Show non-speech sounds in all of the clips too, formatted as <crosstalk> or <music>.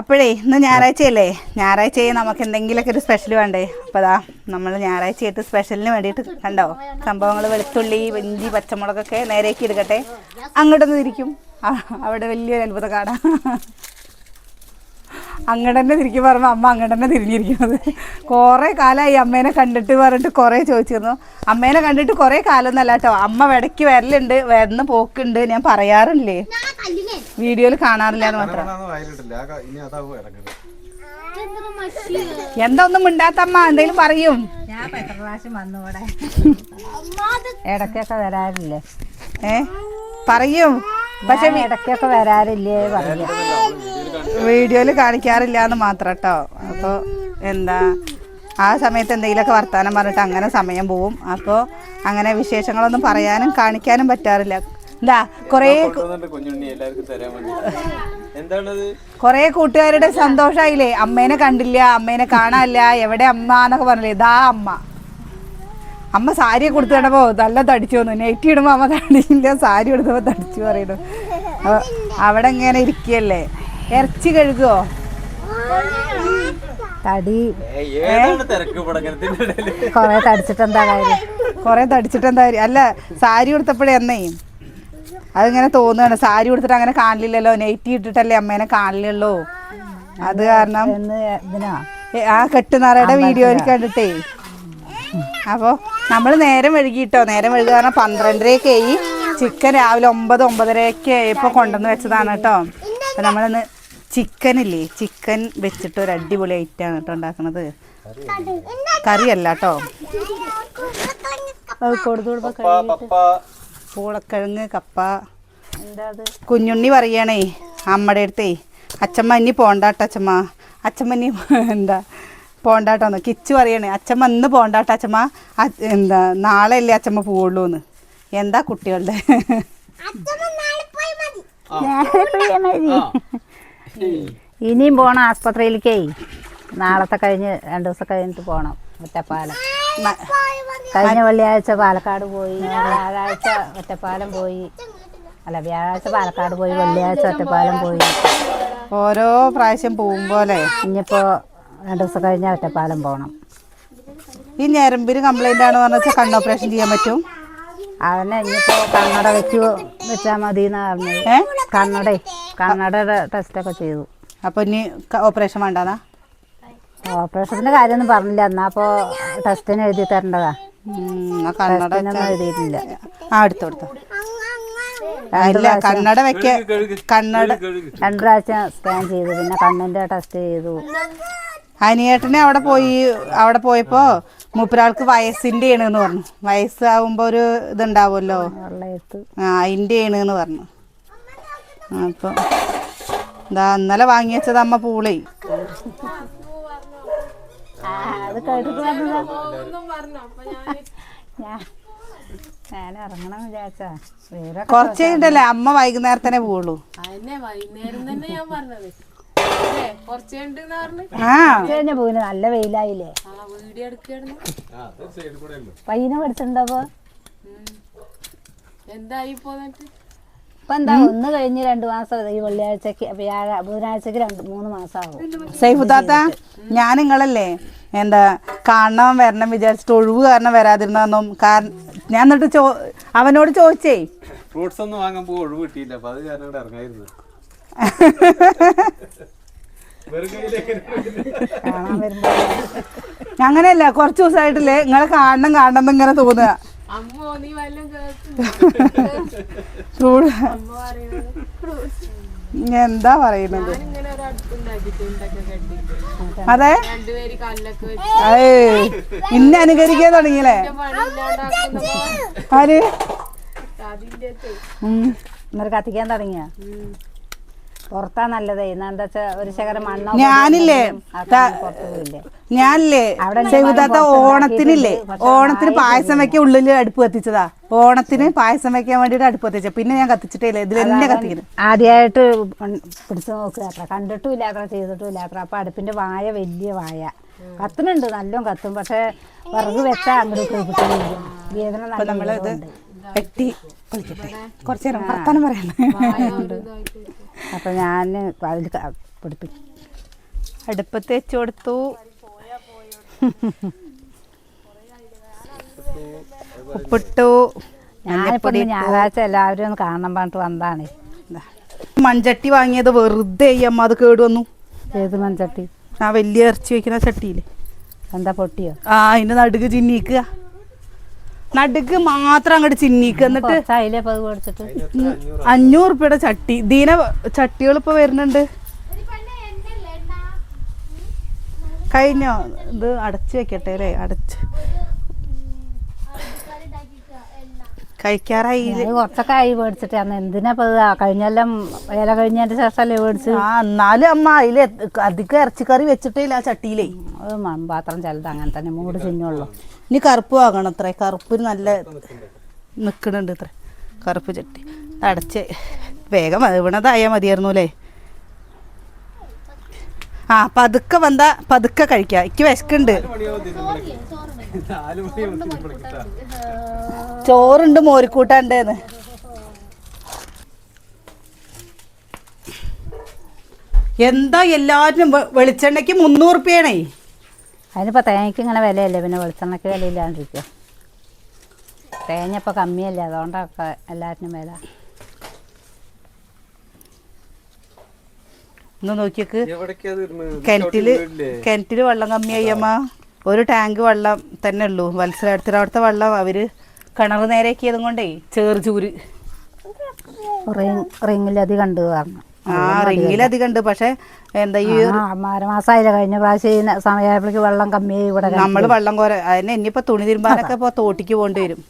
അപ്പോഴേ ഇന്ന് ഞായറാഴ്ചയല്ലേ? ഞായറാഴ്ച നമുക്ക് എന്തെങ്കിലുമൊക്കെ ഒരു സ്പെഷ്യൽ വേണ്ടേ? അപ്പോൾ അതാ നമ്മൾ ഞായറാഴ്ചയായിട്ട് സ്പെഷ്യലിന് വേണ്ടിയിട്ട് കണ്ടോ? സംഭവങ്ങൾ വെളുത്തുള്ളി ഇഞ്ചി പച്ചമുളകൊക്കെ നേരേക്ക് എടുക്കട്ടെ. അങ്ങോട്ടൊന്ന് ഇരിക്കും അവിടെ വലിയൊരു അത്ഭുത കാണാം അങ്ങോട്ട് തന്നെ തിരിക്കും പറയുമ്പോൾ അമ്മ അങ്ങോട്ട് തന്നെ തിരിഞ്ഞിരിക്കുന്നത്. കുറേ കാലമായി അമ്മേനെ കണ്ടിട്ട് പറഞ്ഞിട്ട് കുറേ ചോദിച്ചിരുന്നു. അമ്മേനെ കണ്ടിട്ട് കുറേ കാലം എന്നല്ല കേട്ടോ. അമ്മ ഇടയ്ക്ക് വരലുണ്ട് വരുന്ന പോക്കുണ്ട് ഞാൻ പറയാറില്ലേ? വീഡിയോയിൽ കാണാറില്ല എന്ന് മാത്രം. എന്താ ഒന്നും മിണ്ടാത്ത അമ്മ എന്തെങ്കിലും പറയും. ഇടയ്ക്കൊക്കെ വരാറില്ലേ? ഏ? പറയും. പക്ഷെ ഇടയ്ക്കൊക്കെ വരാറില്ലേ പറയാ വീഡിയോയിൽ കാണിക്കാറില്ല എന്ന് മാത്രം കേട്ടോ അപ്പോൾ എന്താ ആ സമയത്ത് എന്തെങ്കിലുമൊക്കെ വർത്തമാനം പറഞ്ഞിട്ട് അങ്ങനെ സമയം പോവും. അപ്പോൾ അങ്ങനെ വിശേഷങ്ങളൊന്നും പറയാനും കാണിക്കാനും പറ്റാറില്ല. എന്താ കുറേ കുറേ കൂട്ടുകാരുടെ സന്തോഷമായില്ലേ അമ്മേനെ കണ്ടില്ല അമ്മേനെ കാണാനില്ല എവിടെ അമ്മ എന്നൊക്കെ പറഞ്ഞില്ലേ? ഇതാ അമ്മ. അമ്മ സാരി കൊടുത്തു കണ്ടപ്പോ നല്ല തടിച്ചു വന്നു. നെറ്റി ഇടുമ്പോ അമ്മ തടിയില്ല സാരി കൊടുത്തപ്പോ തടിച്ചു പറയുന്നു. അവിടെ ഇങ്ങനെ ഇരിക്കല്ലേ ഇറച്ചി കഴുകുവോ തടി. കൊറേ തടിച്ചിട്ട് എന്താ കാര്യം? കൊറേ തടിച്ചിട്ട് എന്താ കാര്യം? അല്ല സാരി കൊടുത്തപ്പോഴേ എന്നേ അതിങ്ങനെ തോന്നുകയാണ് സാരി കൊടുത്തിട്ട് അങ്ങനെ കാണില്ലല്ലോ. നെറ്റി ഇട്ടിട്ടല്ലേ അമ്മേനെ കാണില്ലല്ലോ. അത് കാരണം ആ കെട്ടുനാറയുടെ വീഡിയോ കണ്ടിട്ടേ. അപ്പോൾ നമ്മൾ നേരം വഴുകിട്ടോ നേരം വഴുകുക കാരണം പന്ത്രണ്ടരയൊക്കെ ആയി. ചിക്കൻ രാവിലെ ഒമ്പത് ഒമ്പതരയൊക്കെ ആയപ്പോൾ കൊണ്ടുവന്ന് വെച്ചതാണ് കേട്ടോ. അപ്പം നമ്മളിന്ന് ചിക്കൻ ഇല്ലേ ചിക്കൻ വെച്ചിട്ട് ഒരു അടിപൊളി ഐറ്റാണ് കേട്ടോ ഉണ്ടാക്കുന്നത് കറിയല്ല കേട്ടോ പൂളക്കിഴങ്ങ് കപ്പ. കുഞ്ഞുണ്ണി പറയണേ അമ്മയുടെ അടുത്തേ. അച്ഛമ്മ ഇനി പോണ്ടാട്ടോ അച്ഛമ്മ അച്ഛമ്മ ഇനി <laughs> എന്താ? പോണ്ടാട്ടോന്ന് കിച്ചു പറയണേ അച്ഛമ്മ ഇന്ന് പോണ്ടാട്ടോ അച്ഛമ്മ എന്താ നാളെ അല്ലേ അച്ഛമ്മ പോവുള്ളൂ എന്ന് എന്താ കുട്ടികളുടെ ഇനിയും പോണം ആസ്പത്രിയിലേക്കേ. നാളത്തെ കഴിഞ്ഞ് രണ്ടു ദിവസം കഴിഞ്ഞിട്ട് പോണം ഒറ്റപ്പാലം. കഴിഞ്ഞ വെള്ളിയാഴ്ച പാലക്കാട് പോയി വ്യാഴാഴ്ച ഒറ്റപ്പാലം പോയി. അല്ല വ്യാഴാഴ്ച പാലക്കാട് പോയി വെള്ളിയാഴ്ച ഒറ്റപ്പാലം പോയി. ഓരോ പ്രാവശ്യം പോകുമ്പോലെ. ഇനിയിപ്പോ രണ്ട് ദിവസം കഴിഞ്ഞാൽ ഒറ്റപ്പാലം പോകണം ഈ ഞരമ്പിന് കംപ്ലൈന്റ് ആണ് പറഞ്ഞാൽ വെച്ചാൽ കണ്ണ് ഓപ്പറേഷൻ ചെയ്യാൻ പറ്റും? അവനെ ഇനിയിപ്പോ കണ്ണട വെച്ച് വെച്ചാൽ മതി എന്നാ പറഞ്ഞത്. ഏ? കണ്ണട കണ്ണടയുടെ ടെസ്റ്റൊക്കെ ചെയ്തു. അപ്പോൾ ഇനി ഓപ്പറേഷൻ വേണ്ടാന്നാ? ഓപ്പറേഷന്റെ കാര്യമൊന്നും പറഞ്ഞില്ല. എന്നാ അപ്പോൾ ടെസ്റ്റിന് എഴുതി തരേണ്ടതാ. കണ്ണട ടെസ്റ്റിനൊന്നും എഴുതിയിട്ടില്ല. ആ എടുത്തോ എടുത്തോ. അല്ല കണ്ണട വെക്ക കണ്ണട രണ്ടു പ്രാവശ്യം സ്കാൻ ചെയ്തു. പിന്നെ കണ്ണിന്റെ ടെസ്റ്റ് ചെയ്തു. അനിയേട്ടനെ അവിടെ പോയി അവിടെ പോയപ്പോ മൂപ്പരാൾക്ക് വയസ്സിന്റെ ആണെന്ന് പറഞ്ഞു. വയസ്സാവുമ്പോ ഒരു ഇതുണ്ടാവുമല്ലോ. ആ അതിന്റെ ആണെന്ന് പറഞ്ഞു. അപ്പൊ എന്താ ഇന്നലെ വാങ്ങി വെച്ചത് അമ്മ പൂളേ. ഞാൻ ഇറങ്ങണം വിചാരിച്ചാ കുറച്ച് അമ്മ വൈകുന്നേരത്തന്നെ പോവുള്ളൂ അതന്നെ വൈകുന്നേരം തന്നെ ഞാൻ പറഞ്ഞത്. കഴിഞ്ഞ പോയിന് നല്ല വെയിലായില്ലേ? പയ്യനെ പഠിച്ചിട്ടുണ്ടപ്പോ എന്തായി ഇപ്പൊ എന്താ ഒന്ന് കഴിഞ്ഞ് രണ്ടു മാസം ഈ വെള്ളിയാഴ്ചക്ക് വ്യാഴ ബുധനാഴ്ചക്ക് രണ്ട് മൂന്ന് മാസം ആവും സൈഫുദാത്ത ഞാൻ നിങ്ങളല്ലേ എന്താ കാണണം വരണം വിചാരിച്ചിട്ട് ഒഴിവ് കാരണം വരാതിരുന്നതൊന്നും കാരണം ഞാൻ എന്നിട്ട് ചോ അവനോട് ചോദിച്ചേ. ഫ്രൂട്ട്സ് ഒന്നും വാങ്ങാൻ പോ ഒഴിവ് കിട്ടിയില്ല അപ്പൊ അത് കാരണം ഇറങ്ങായിരുന്നു. <laughs> കാണാൻ വരുമ്പോ അങ്ങനെയല്ല കുറച്ച് ദിവസമായിട്ടില്ലേ നിങ്ങളെ കാണണം കാണണം ഇങ്ങനെ തോന്നുക. എന്താ പറയുന്നത്? അതെ? ഇന്ന കല്ലൊക്കെ വെച്ച് ഏയ് ഇന്നെ അനുകരിക്കാൻ തുടങ്ങിയല്ലേ? ആര്. ഇന്നൊരു കത്തിക്കാൻ തുടങ്ങിയ? പുറത്താ നല്ലത്. എന്നാ എന്താ ഒരു ശകരം മണ്ണോ ഞാനില്ലേ ഞാനില്ലേ അവിടെ ചെയ്താത്ത ഓണത്തിനില്ലേ ഓണത്തിന് പായസം വെക്കാൻ ഉള്ളിൽ അടുപ്പ് കത്തിച്ചതാ. ഓണത്തിന് പായസം വെക്കാൻ വേണ്ടിട്ട് അടുപ്പ് കത്തിച്ച പിന്നെ ഞാൻ കത്തിച്ചിട്ടേ ഇതിൽ തന്നെ കത്തിക്കുന്നത് ആദ്യമായിട്ട് പിടിച്ചു നോക്കുക. കണ്ടിട്ടും ഇല്ലാത്ര ചെയ്തിട്ടും ഇല്ലാത്ര അപ്പൊ അടുപ്പിന്റെ വായ വലിയ വായ. കത്തുന്നുണ്ട് നല്ലോണം കത്തും. പക്ഷെ വിറക് വെച്ചാൽ അങ്ങോട്ട് വേദന നല്ല നമ്മളിത്. വെട്ടി പൊളിക്കട്ടെ കുറച്ചു നേരം വർത്താനം പറയണേ. അപ്പൊ ഞാൻ അതിൽ പിടിപ്പിക്കും അടുപ്പത്ത് വെച്ച് കൊടുത്തു. ഉപ്പിട്ടു. ഞാനിപ്പോൾ ഞായറാഴ്ച എല്ലാവരും ഒന്ന് കാണാൻ പറഞ്ഞിട്ട് വന്നതാണ്. മൺചട്ടി വാങ്ങിയത് വെറുതെ അമ്മ അത് കേട് വന്നു. ഏത് മൺചട്ടി? ആ വലിയ ഇറച്ചി വെക്കുന്ന ചട്ടിയില്ലേ എന്താ പൊട്ടിയോ? ആ അതിന്റെ നടുക്ക് ചിന്നിക്കുക നടുക്ക് മാത്രം അങ്ങോട്ട് ചിന്നിക്ക്. എന്നിട്ട് അഞ്ഞൂറ് റുപ്യയുടെ ചട്ടി. ദീന ചട്ടികൾ ഇപ്പൊ വരുന്നുണ്ട്. കഴിഞ്ഞോ? ഇത് അടച്ച് വെക്കട്ടെ അല്ലേ? അടച്ച്. കഴിക്കാറായി. അത് കുറച്ചൊക്കെ ആയി മേടിച്ചിട്ട് അന്ന് എന്തിനാ ഇപ്പോൾ ഇത് കഴിഞ്ഞെല്ലാം വില കഴിഞ്ഞതിന്റെ ശേഷമല്ലേ മേടിച്ച്? ആ എന്നാലും അമ്മ അതിൽ അധികം ഇറച്ചിക്കറി വെച്ചിട്ടില്ല ആ ചട്ടിയിലേ. മൺപാത്രം ചിലത് അങ്ങനെ തന്നെ മൂട് ചിന്നുള്ളൂ ഇനി കറുപ്പ് വാങ്ങണം അത്ര കറുപ്പ് നല്ല നിൽക്കണുണ്ട് ഇത്ര. കറുപ്പ് ചട്ടി. അടച്ച്. വേഗം വീണതായാൽ മതിയായിരുന്നു അല്ലേ? ആ പതുക്കെ വന്നാ പതുക്കെ കഴിക്കാം. എനിക്ക് വിശക്കുണ്ട്. ചോറുണ്ട് മോരിക്കൂട്ടാണ്ടേന്ന് എന്താ എല്ലാവരും വെളിച്ചെണ്ണയ്ക്ക് മുന്നൂറ് റുപ്യാണേ. അതിനിപ്പോൾ തേങ്ങയ്ക്ക് ഇങ്ങനെ വിലയല്ലേ പിന്നെ വെളിച്ചെണ്ണയ്ക്ക് വിലയില്ലാണ്ടിരിക്കുക തേങ്ങ ഇപ്പോൾ കമ്മിയല്ലേ അതുകൊണ്ടൊക്കെ എല്ലാറ്റിനും വില. ഒന്ന് നോക്കിയേക്ക്? കിണറ്റിൽ? കിണറ്റിൽ വെള്ളം കമ്മിയായി അമ്മ. ഒരു ടാങ്ക് വെള്ളം തന്നെ ഉള്ളൂ. മത്സരത്തിന് അവിടുത്തെ വെള്ളം അവർ കിണർ നേരെയാക്കിയതും കൊണ്ടേ ചേർച്ചൂര് റിങ് റിങ്ങിലധികം കണ്ടു പറഞ്ഞു ആ റിങ്ങിലധികം ഉണ്ട് പക്ഷെ എന്താ ഈ ആ മാരമാസമായില്ല കഴിഞ്ഞ പ്രാവശ്യം സമയമായപ്പോഴേക്ക് വെള്ളം കമ്മിയായി ഇവിടെ നമ്മൾ വെള്ളം കോര അതിന് ഇനിയിപ്പോ തുണി തിരുമ്പാനൊക്കെ ഇപ്പൊ തോട്ടിക്ക് പോകേണ്ടി വരും.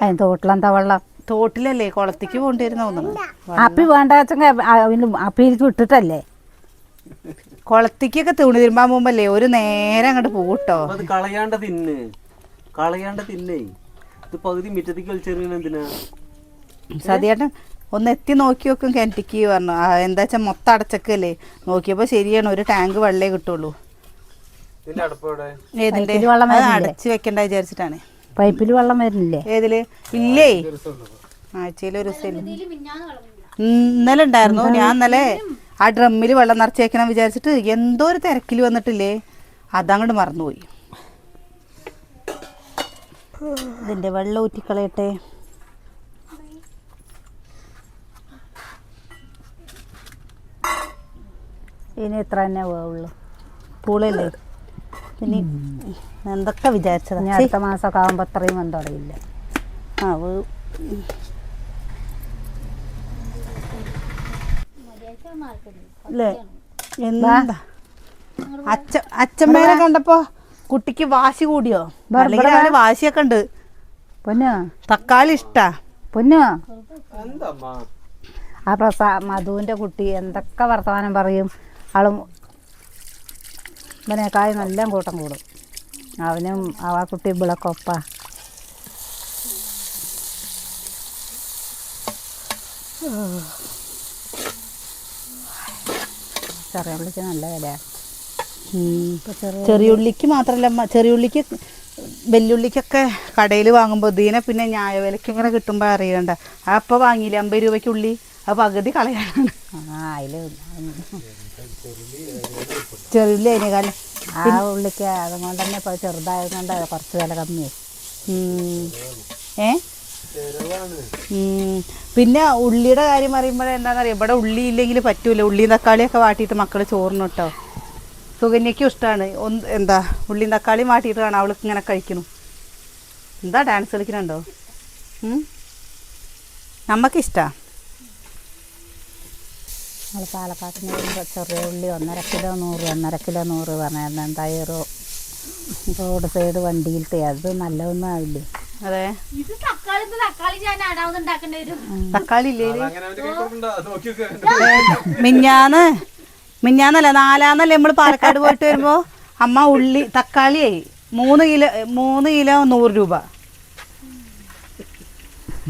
അതിന് തോട്ടിലെന്താ വെള്ളം? തോട്ടിലല്ലേ കുളത്തേക്ക് പോകേണ്ടി വരുന്ന തോന്നുന്നു അപ്പി വേണ്ട ഇട്ടിട്ടല്ലേ വിട്ടിട്ടല്ലേ? കുളത്തേക്കൊക്കെ തുണി തിരുമ്പാൻ പോകുമ്പല്ലേ ഒരു നേരം അങ്ങോട്ട് പോകട്ടോ അപ്പൊ അത് കളയാണ്ട തിന്ന്. കളയാണ്ട തിന്നേ. ഇത് പകുതി മിറ്റത്തേക്ക് വലിച്ചെറിയണെന്തിനാ സതിയേട്ടൻ ഒന്ന് എത്തി നോക്കി നോക്കും കിണറ്റിക്ക് പറഞ്ഞു. എന്താ വെച്ചാൽ മൊത്തം അടച്ചക്കല്ലേ? നോക്കിയപ്പോ ശരിയാണ് ഒരു ടാങ്ക് വെള്ളേ കിട്ടുള്ളൂ. അടച്ചു ഏതിന്റെ? വെക്കണ്ട വിചാരിച്ചിട്ടാണ്. പൈപ്പിൽ വെള്ളം വരുന്നില്ലേ? ഏതിൽ? ഇല്ലേ? ആഴ്ചയിൽ ഒരു ദിവസം. ഇന്നലെ ഉണ്ടായിരുന്നു. ഞാൻ ഇന്നലെ ആ ഡ്രമ്മിൽ വെള്ളം നിറച്ച് വെക്കണം വിചാരിച്ചിട്ട് എന്തോ ഒരു തിരക്കിൽ വന്നിട്ടില്ലേ? അതങ്ങോട്ട് മറന്നുപോയി. ഇതിന്റെ വെള്ളം ഊറ്റിക്കളയട്ടെ? ഇനി ഇത്ര തന്നെ പോവുള്ളൂ പൂളല്ലേ ഇനി എന്തൊക്കെ വിചാരിച്ചത്? ഞാൻ അടുത്ത മാസമൊക്കെ ആകുമ്പോൾ അത്രയും ഒന്നും തുടങ്ങില്ല. ആ അല്ലേ എന്താ അച്ഛ അച്ഛമ്മേനെ കണ്ടപ്പോ കുട്ടിക്ക് വാശി കൂടിയോ? അല്ലെങ്കിൽ അവന് വാശിയൊക്കെ ഉണ്ട്. പൊന്നു? തക്കാളി ഇഷ്ടാ. പൊന്നോ? ആ പ്രസാ മധുവിന്റെ കുട്ടി എന്തൊക്കെ വർത്തമാനം പറയും? ആളും കായ നല്ല കൂട്ടം കൂടും. അവനും ആ കുട്ടി വിളക്കൊപ്പ ചെറിയ ഉള്ളിക്ക് നല്ല വിലയാണ് ഇപ്പം ചെറിയ ഉള്ളിക്ക് മാത്രല്ല അമ്മ ചെറിയുള്ളിക്ക് വെല്ലുള്ളിക്കൊക്കെ കടയിൽ വാങ്ങുമ്പോൾ ഇതിനെ പിന്നെ ന്യായ വിലയ്ക്ക് ഇങ്ങനെ കിട്ടുമ്പോൾ അറിയണ്ട. അപ്പോൾ വാങ്ങിയില്ലേ അമ്പത് രൂപയ്ക്ക് ഉള്ളി? ആ പകുതി കളയാണ്. ആ അതിൽ ചെറിയുള്ളി അതിനേക്കാൾ ആ ഉള്ളിക്ക് അതുകൊണ്ട് തന്നെ ഇപ്പോൾ ചെറുതായതുകൊണ്ട് കുറച്ച് വില കമ്മിയായി. ഏ. പിന്നെ ഉള്ളിയുടെ കാര്യം പറയുമ്പോൾ എന്താണെന്നറിയാം ഇവിടെ ഉള്ളി ഇല്ലെങ്കിൽ പറ്റൂല. ഉള്ളിയും തക്കാളിയൊക്കെ വാട്ടിയിട്ട് മക്കൾ ചോറിന് കേട്ടോ സുകന്യയ്ക്കും ഇഷ്ടമാണ് ഒന്ന് എന്താ ഉള്ളിയും തക്കാളിയും വാട്ടിയിട്ട് കാണാം. അവൾക്ക് ഇങ്ങനെ കഴിക്കണം എന്താ ഡാൻസ് കളിക്കണുണ്ടോ ഉം? നമ്മൾ പാലക്കാട്ടിൽ നിന്ന് ചെറിയ ഉള്ളി ഒന്നര കിലോ നൂറ് ഒന്നര കിലോ നൂറ് പറഞ്ഞായിരുന്നു. എന്തായാലും റോഡ് സൈഡ് വണ്ടിയിലത്തെ അത് നല്ലതൊന്നും ആവില്ലേ. അതെ. ഇത് തക്കാളി ഇല്ലേ. മിഞ്ഞാന്ന് മിഞ്ഞാന്നല്ല നാലാന്നല്ലേ നമ്മൾ പാലക്കാട് പോയിട്ട് വരുമ്പോ? അമ്മ ഉള്ളി തക്കാളിയേ മൂന്ന് കിലോ മൂന്ന് കിലോ നൂറ് രൂപ.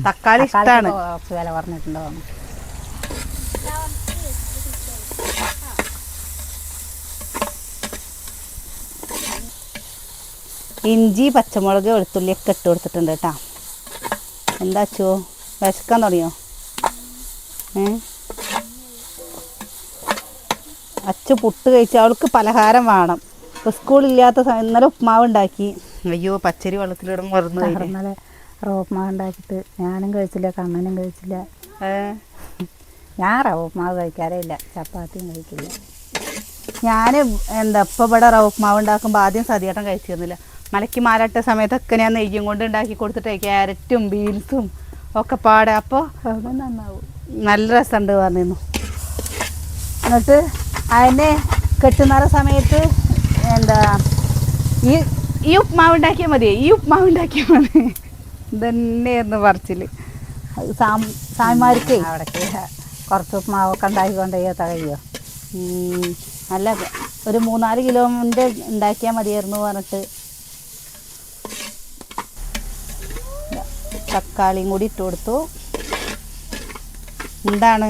തക്കാളി ഇഷ്ടാണ്. കുറച്ച് വില പറഞ്ഞിട്ടുണ്ടാവും ഇഞ്ചി പച്ചമുളക് വെളുത്തുള്ളി ഒക്കെ ഇട്ട് കൊടുത്തിട്ടുണ്ട് കേട്ടോ. എന്താ ചോ വിശക്കാൻ തുടങ്ങിയോ? ഏ? അച്ഛ പുട്ട് കഴിച്ചു. അവൾക്ക് പലഹാരം വേണം. ഇപ്പോൾ സ്കൂളില്ലാത്ത ഇന്നലെ ഉപ്മാവ് ഉണ്ടാക്കി. അയ്യോ പച്ചരി വെള്ളത്തിലിടും മറന്നു ഇന്നലെ റവ റോപ്മാവ് ഉണ്ടാക്കിയിട്ട്. ഞാനും കഴിച്ചില്ല കണ്ണനും കഴിച്ചില്ല. ഞാൻ റവ ഉപ്മാവ് കഴിക്കാറേ ഇല്ല. ചപ്പാത്തിയും കഴിക്കില്ല. ഞാൻ എന്താ ഇപ്പം ഇവിടെ റവ ഉപ്മാവ് ഉണ്ടാക്കുമ്പോൾ ആദ്യം സതിയേട്ടൻ കഴിച്ചിരുന്നില്ല. മലയ്ക്ക് മാറാട്ട സമയത്തൊക്കെ ഞാൻ നെയ്യും കൊണ്ട് ഉണ്ടാക്കി കൊടുത്തിട്ടേ ക്യാരറ്റും ബീൻസും ഒക്കെ പാടെ. അപ്പോൾ നന്നാവും. നല്ല രസമുണ്ട് പറഞ്ഞിരുന്നു. എന്നിട്ട് അതിനെ കെട്ടുന്നറ സമയത്ത് എന്താ ഈ ഈ ഉപ്മാവ് ഉണ്ടാക്കിയാൽ മതി ഈ ഉപ്മാവ് ഉണ്ടാക്കിയാൽ മതി. ഇതന്നെയായിരുന്നു പറച്ചിൽ സാം സാമിമാർക്ക്. അവിടേക്ക് കുറച്ച് ഉപ്മാവൊക്കെ ഉണ്ടാക്കിക്കൊണ്ട് കഴിയോ നല്ല ഒരു മൂന്നാൽ കിലോന്റെ ഉണ്ടാക്കിയാൽ മതിയായിരുന്നു പറഞ്ഞിട്ട്. തക്കാളിയും കൂടി ഇട്ട് കൊടുത്തു. എന്താണ്?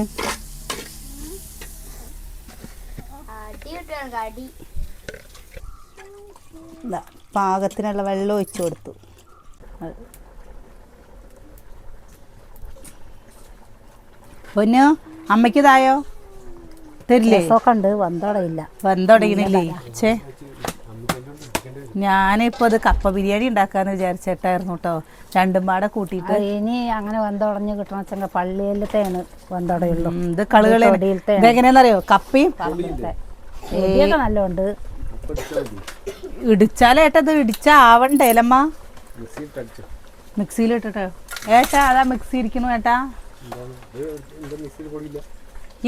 പാകത്തിനുള്ള വെള്ളം ഒഴിച്ചു കൊടുത്തു. പൊന്നു അമ്മയ്ക്ക് തായോ തരില്ലേ? ഉണ്ട് വന്തോടയില്ല. വന്തോടയില്ലേ ചേ ഞാനിപ്പോൾ അത് കപ്പ ബിരിയാണി ഉണ്ടാക്കാന്ന് വിചാരിച്ചിട്ടായിരുന്നു കേട്ടോ. രണ്ടും പാടെ കൂട്ടിയിട്ട്. ഇനി അങ്ങനെ വന്തോടഞ്ഞ് കിട്ടണം വെച്ചെങ്കിൽ പള്ളിയിലത്തെയാണ് വന്തോടയുള്ളൂ. ഇത് കളുകളെ തൊടിയിലത്തെ. ഇതെങ്ങനെയാണെന്നറിയോ കപ്പയും നല്ലോണ്ട്. ഇടിച്ചാലേട്ടത് ഇടിച്ച ആവണ്ടേ അല്ലമ്മ? മിക്സിയിൽ ഇട്ടിട്ടോ. ഏട്ടാ അതാ മിക്സി ഇരിക്കണു ഏട്ടാ.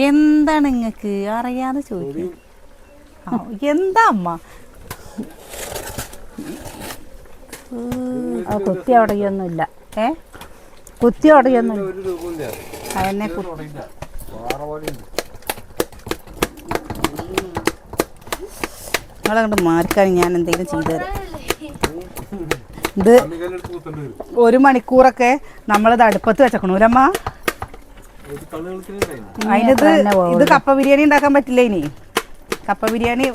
എന്താണ് നിങ്ങക്ക് അറിയാതെ ചോദിക്കും. എന്താ അമ്മ? അത് കുത്തി ഉടയൊന്നുമില്ല ഏ? കുത്തി ഉടയൊന്നും അതെന്നെ നിങ്ങളങ്ങോട്ട് മാറിക്കാൻ ഞാൻ എന്തെങ്കിലും ചെയ്തു തരാം. ഇത് ഒരു മണിക്കൂറൊക്കെ നമ്മളിത് അടുപ്പത്ത് വെച്ചക്കണൂലമ്മ അതിനത് ഇത് കപ്പ ബിരിയാണി ഉണ്ടാക്കാൻ പറ്റില്ല ഇനി? കപ്പ ബിരിയാണി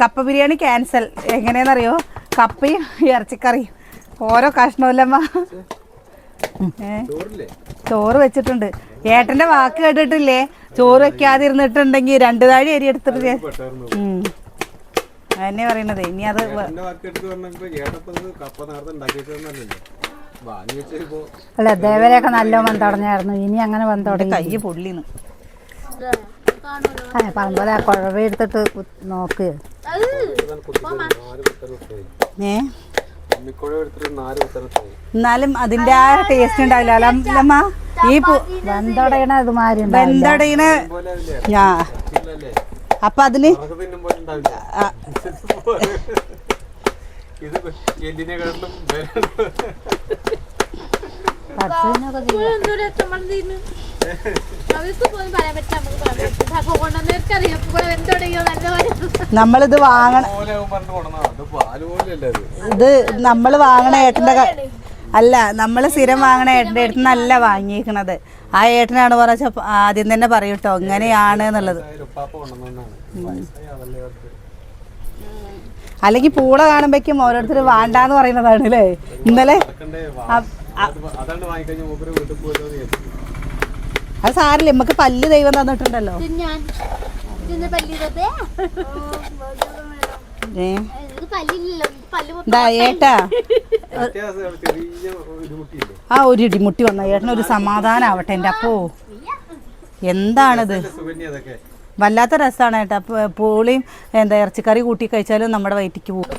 കപ്പ ബിരിയാണി ക്യാൻസൽ. എങ്ങനെയാണെന്നറിയോ കപ്പയും ഇറച്ചിക്കറിയും. ഓരോ കഷ്ണമില്ലമ്മ. ചോറ് വെച്ചിട്ടുണ്ട്. ഏട്ടന്റെ വാക്ക് കേട്ടിട്ടില്ലേ? ചോറ് വെക്കാതിരുന്നിട്ടുണ്ടെങ്കിൽ രണ്ടു താഴി അരി എടുത്തിട്ട്. അതന്നെ പറയണത് ഇനി അത് അല്ല ദേവരെയൊക്കെ നല്ല വന്തോടഞ്ഞായിരുന്നു ഇനി അങ്ങനെ വന്തോടങ്ങി കയ്യ് പൊള്ളിന്ന്. ആ പറമ്പോലെ കുഴവ എടുത്തിട്ട് നോക്ക്. ഏ? എന്നാലും അതിന്റെ ആ ടേസ്റ്റ് ഉണ്ടാവില്ല. അല്ല അല്ലമ്മ ഈ വെന്തടയണ ഇതുമാതിരി വെന്തടയണ ഞാ അപ്പൊ അതിന് ആ, <laughs> നമ്മളിത് വാങ്ങണ ഇത് നമ്മൾ വാങ്ങണ ഏട്ടന്റെ അല്ല നമ്മൾ സ്ഥിരം വാങ്ങണ ഏട്ടന്റെ അടുത്ത് നല്ല വാങ്ങിയിരിക്കണത് ആ ഏട്ടനാണ് പറഞ്ഞ ആദ്യം തന്നെ പറയൂട്ടോ ഇങ്ങനെയാണ് എന്നുള്ളത്. ഉപ്പാപ്പ കൊണ്ടുവന്നാണ് വയസ്സായി അതല്ലേ അവർക്ക്. അല്ലെങ്കിൽ പൂള കാണുമ്പോഴേക്കും ഓരോരുത്തർ വേണ്ടാന്ന് പറയുന്നതാണ് അല്ലേ ഇന്നലെ വാങ്ങിക്കഴിഞ്ഞാൽ വീട്ടിൽ. അത് സാരല്ല നമുക്ക് പല്ല് ദൈവം തന്നിട്ടുണ്ടല്ലോ. ഏട്ടാ. ഒരു ആ ഒരു ഇടിമുട്ടി വന്ന. ഏട്ടനൊരു സമാധാനാവട്ടെ എന്റെ അപ്പോ. എന്താണിത്? വല്ലാത്ത രസമാണ് ഏട്ടാ. പോളിയും പൂളിയും എന്താ ഇറച്ചിക്കറി കൂട്ടി കഴിച്ചാലും നമ്മുടെ വയറ്റിക്ക് പോകും.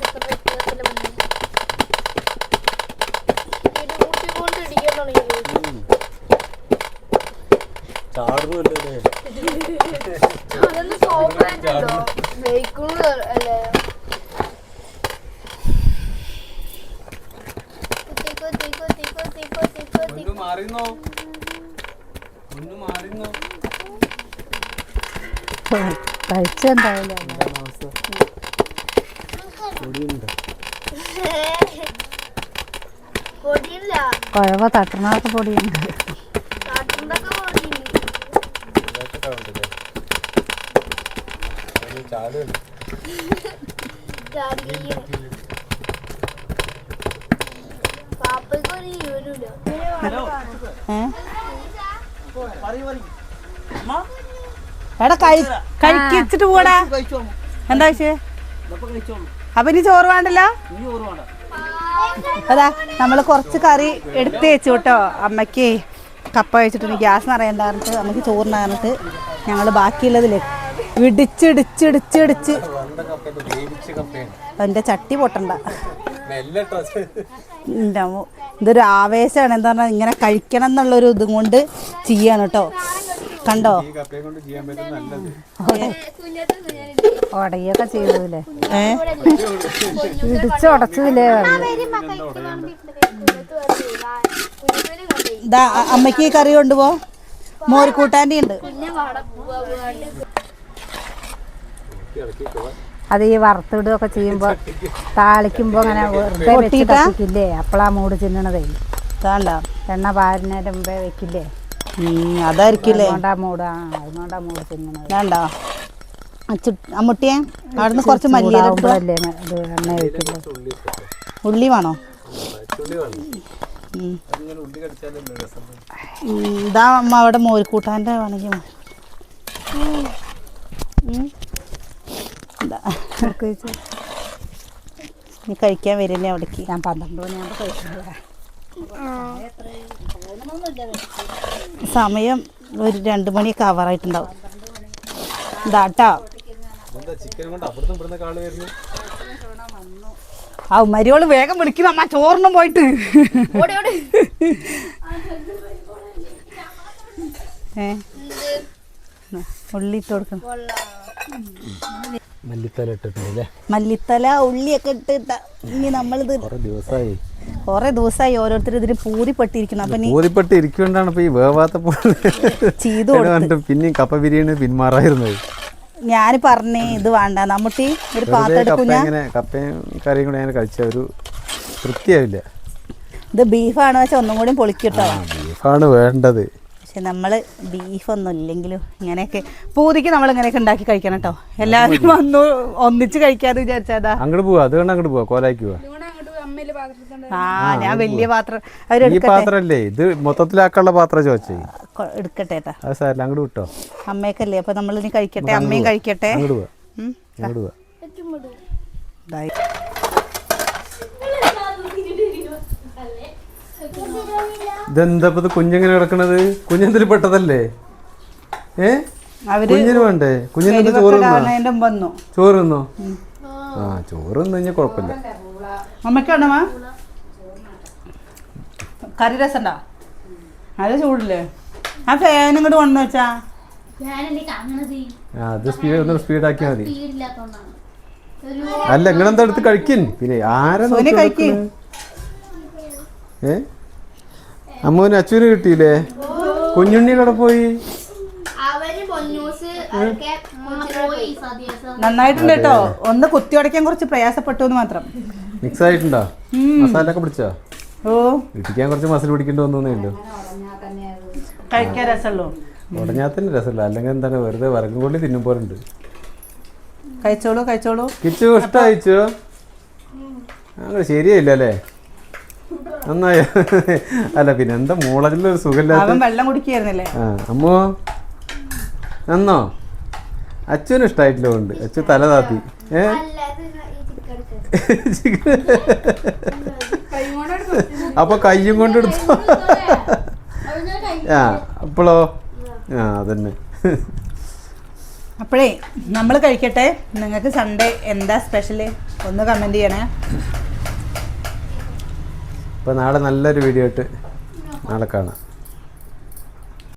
കഴിച്ചെന്തായാലും പൊടിയുണ്ട്. <laughs> പൊടിയില്ല. കുഴവ തട്ടണാത്ത പൊടിയുണ്ട് കാട്ടുണ്ടൊക്കെ പൊടിയുണ്ട് ഇതൊക്കെ ഉണ്ടല്ലേ അതിന് ചാടുകയാണ് ജാതിയിൽ. പാപ്പയ്ക്ക് ഒരു ഈവനില്ല ഏ എടാ കഴി കഴിച്ചിട്ട് പോടാ. എന്താ അപ്പൊ ഇനി ചോറ് വേണ്ടല്ലോ? അതാ നമ്മൾ കുറച്ച് കറി എടുത്ത് വെച്ചു കേട്ടോ. അമ്മയ്ക്ക് കപ്പ വെച്ചിട്ട് ഗ്യാസ് നിറയണ്ടായിരുന്നിട്ട് അമ്മയ്ക്ക് ചോറിനായിരുന്നിട്ട് ഞങ്ങൾ ബാക്കിയുള്ളതിൽ ഇടിച്ചിടിച്ചിടിച്ചിടിച്ച്. ചട്ടി പൊട്ടണ്ട. ഇതൊരു ആവേശമാണ്. എന്താ പറഞ്ഞാൽ ഇങ്ങനെ കഴിക്കണം എന്നുള്ളൊരു ഇതും കൊണ്ട് ചെയ്യാണ് കേട്ടോ കണ്ടോ? ഉടയൊക്കെ ചെയ്തല്ലേ ഏ? ഇടിച്ച് ഉടച്ചതില്ലേ ഇതാ അമ്മയ്ക്ക് കറി കൊണ്ടുപോ. മോര് കൂട്ടാന്റെ ഉണ്ട്. അത് ഈ വറുത്തിടുകയൊക്കെ ചെയ്യുമ്പോൾ താളിക്കുമ്പോ അങ്ങനെ വെറുതെ വെച്ച് പൊട്ടിയിട്ടാ? കത്തിക്കില്ലേ? അപ്പളാ മൂട് ചിന്നണതേ. എണ്ണ പാരുന്നതിന്റെ മുമ്പേ വെക്കില്ലേ? അതായിരിക്കില്ലേ? അതുകൊണ്ടാ മൂട് ആ അതുകൊണ്ടാ മൂട് ചിന്നണത്. വേണ്ടോ. അമ്മുട്ടിയെ അവിടുന്ന് കുറച്ച് മല്ലിയില എടുത്തോ. ചൂടാവുമ്പോഴല്ലേ ഇത് എണ്ണ വെക്കുള്ളൂ ഉള്ളി വേണോ? ഇതാ അമ്മ അവിടെ മോരിക്കൂട്ടാന്റെ വേണമെങ്കിൽ ഉം. നീ കഴിക്കാൻ വരില്ലേ അവിടേക്ക്? ഞാൻ പന്ത്രണ്ട് മണിയാകുമ്പോൾ കഴിച്ചില്ല സമയം ഒരു രണ്ട് മണി കവറായിട്ടുണ്ടാവും ഇതാട്ടാ ചിക്കൻ കൊണ്ട് അപ്പുറത്തും ഇവിടുന്ന് കാൾ വരുന്നു? ആ മരിയോൾ വേഗം വിളിക്കും അമ്മ ചോറിനും പോയിട്ട്. ഏ? ഉള്ളി ഇട്ട് കൊടുക്കണം. മല്ലിത്തല മല്ലിത്തല ഉള്ളിയൊക്കെ ഇട്ട് ഇനി നമ്മളിത് കുറെ ദിവസമായി കുറെ ദിവസമായി ഓരോരുത്തർ ഇതിന് പൂരിപ്പെട്ടിരിക്കുന്നു. അപ്പൊ ഇപ്പൊ ഈ വേവാത്ത ചെയ്തു പിന്നെയും കപ്പ ബിരിയാണി പിന്മാറായിരുന്നത് ഞാൻ പറഞ്ഞേ ഇത് വേണ്ട. നമ്മട്ടി ഒരു പാത്രം വെറുതെ കപ്പ എടുക്കും ഞാൻ. ഇങ്ങനെ കപ്പയും കറിയും കൂടെ അങ്ങനെ കഴിച്ച ഒരു തൃപ്തിയാവില്ല. ഇത് ബീഫാണ് വെച്ചാൽ ഒന്നും കൂടി പൊളിക്കട്ടോ. ബീഫാണ് വേണ്ടത്. പക്ഷെ നമ്മൾ ബീഫൊന്നും ഇല്ലെങ്കിലും ഇങ്ങനെയൊക്കെ പൂതിക്ക് നമ്മൾ ഇങ്ങനെയൊക്കെ ഉണ്ടാക്കി കഴിക്കണം കേട്ടോ എല്ലാവരും വന്നു ഒന്നിച്ച് കഴിക്കാതെ വിചാരിച്ചാതാ. അങ്ങോട്ട് പോവാ അതുകൊണ്ട് അങ്ങോട്ട് പോവാ കോലാക്കി പോവാ ആ ഞാൻ വലിയ പാത്രം ഈ പാത്രല്ലേ ഇത് മൊത്തത്തിലാക്കാനുള്ള പാത്രം ചോദിച്ചേ. എടുക്കട്ടെ അങ്ങോട്ട് വിട്ടോ. അമ്മയൊക്കെയല്ലേ അപ്പൊ നമ്മൾ ഇനി കഴിക്കട്ടെ അമ്മയും കഴിക്കട്ടെ. അങ്ങോട്ട് പോവാ. അങ്ങോട്ട് പോവാ. ഇതെന്താ ഇപ്പൊ ഇത് കുഞ്ഞെങ്ങനെ കിടക്കണത്? കുഞ്ഞെന്തിൽ പെട്ടതല്ലേ? ഏ? അവർ കുഞ്ഞിന് വേണ്ടേ? കുഞ്ഞിന് ചോറ് വന്നു. ചോറ് തിന്നോ? ആ ചോറ് തിന്നു കഴിഞ്ഞാൽ കുഴപ്പമില്ല. അമ്മയ്ക്കാണോ കറി രസണ്ടാ? അത് ചൂടില്ലേ? ആ ഫാൻ ഇങ്ങോട്ട് കൊണ്ടു വെച്ചാ. അത് സ്പീഡ് ഒന്ന് സ്പീഡാക്കിയാൽ മതി. ഒരു അല്ല നിങ്ങളെന്താ എടുത്ത് കഴിക്കിൻ? പിന്നെ ആരാ. ഏ? അമ്മൂന് അച്ഛന് കിട്ടിയില്ലേ? കുഞ്ഞുണ്ണി കട പോയി? നന്നായിട്ടുണ്ട് കേട്ടോ. ഒന്ന് കുത്തി ഉടയ്ക്കാൻ കുറച്ച് പ്രയാസപ്പെട്ടു എന്ന് മാത്രം. മിക്സ് ആയിട്ടുണ്ടോ മസാല ഒക്കെ പിടിച്ചോ? ഓ. ഇടിക്കാൻ കുറച്ച് മസാല പിടിക്കേണ്ടി വന്നേ ഉള്ളൂ. കഴിക്കാൻ രസമുള്ളൂ. ഉടഞ്ഞാത്തന്നെ രസമില്ല. അല്ലെങ്കിൽ എന്താണ് വെറുതെ വിറകും കൊള്ളി തിന്നുമ്പോറുണ്ട് കഴിച്ചോളൂ കഴിച്ചോളൂ. കിച്ചു ഇഷ്ടമായിച്ചോ അങ്ങനെ ശരിയായില്ല അല്ലേ? നന്നായ. അല്ല പിന്നെ എന്താ മൂളതിലൊരു സുഖമില്ലാത്ത വെള്ളം കുടിക്കായിരുന്നില്ലേ? ആ അമ്മോ. നന്നോ. അച്ഛനും ഇഷ്ടമായിട്ടില്ല കൊണ്ട് അച്ഛൻ തല താത്തി. ഏ? അപ്പൊ കയ്യും കൊണ്ട് എടുത്തു? ആ അപ്പോളോ? ആ അതന്നെ. അപ്പോഴേ നമ്മൾ കഴിക്കട്ടെ. നിങ്ങൾക്ക് സൺഡേ എന്താ സ്പെഷ്യൽ ഒന്ന് കമന്റ് ചെയ്യണേ. അപ്പൊ നാളെ നല്ലൊരു വീഡിയോ ഇട്ട് നാളെ കാണാം.